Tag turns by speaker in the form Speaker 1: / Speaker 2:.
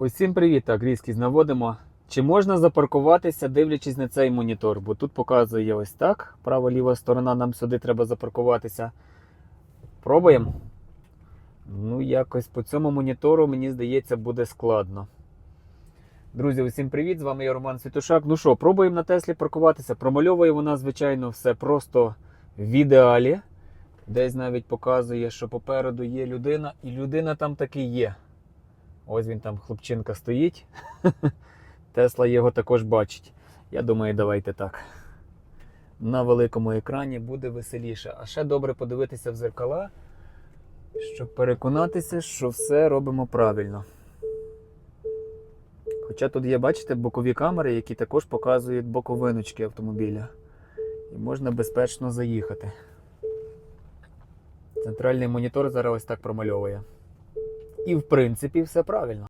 Speaker 1: Усім привіт, так, різкість наводимо. Чи можна запаркуватися, дивлячись на цей монітор? Бо тут показує ось так. Права-ліва сторона, нам сюди треба запаркуватися. Пробуємо. Ну, якось по цьому монітору, мені здається, буде складно. Друзі, усім привіт! З вами я Роман Світушак. Ну що, пробуємо на Теслі паркуватися. Промальовує вона, звичайно, все просто в ідеалі. Десь навіть показує, що попереду є людина, і людина там таки є. Ось він там, хлопчинка, стоїть. Тесла його також бачить. Я думаю, давайте так. На великому екрані буде веселіше. А ще добре подивитися в зеркала, щоб переконатися, що все робимо правильно. Хоча тут є, бачите, бокові камери, які також показують боковиночки автомобіля. І можна безпечно заїхати. Центральний монітор зараз ось так промальовує. І в принципі все правильно.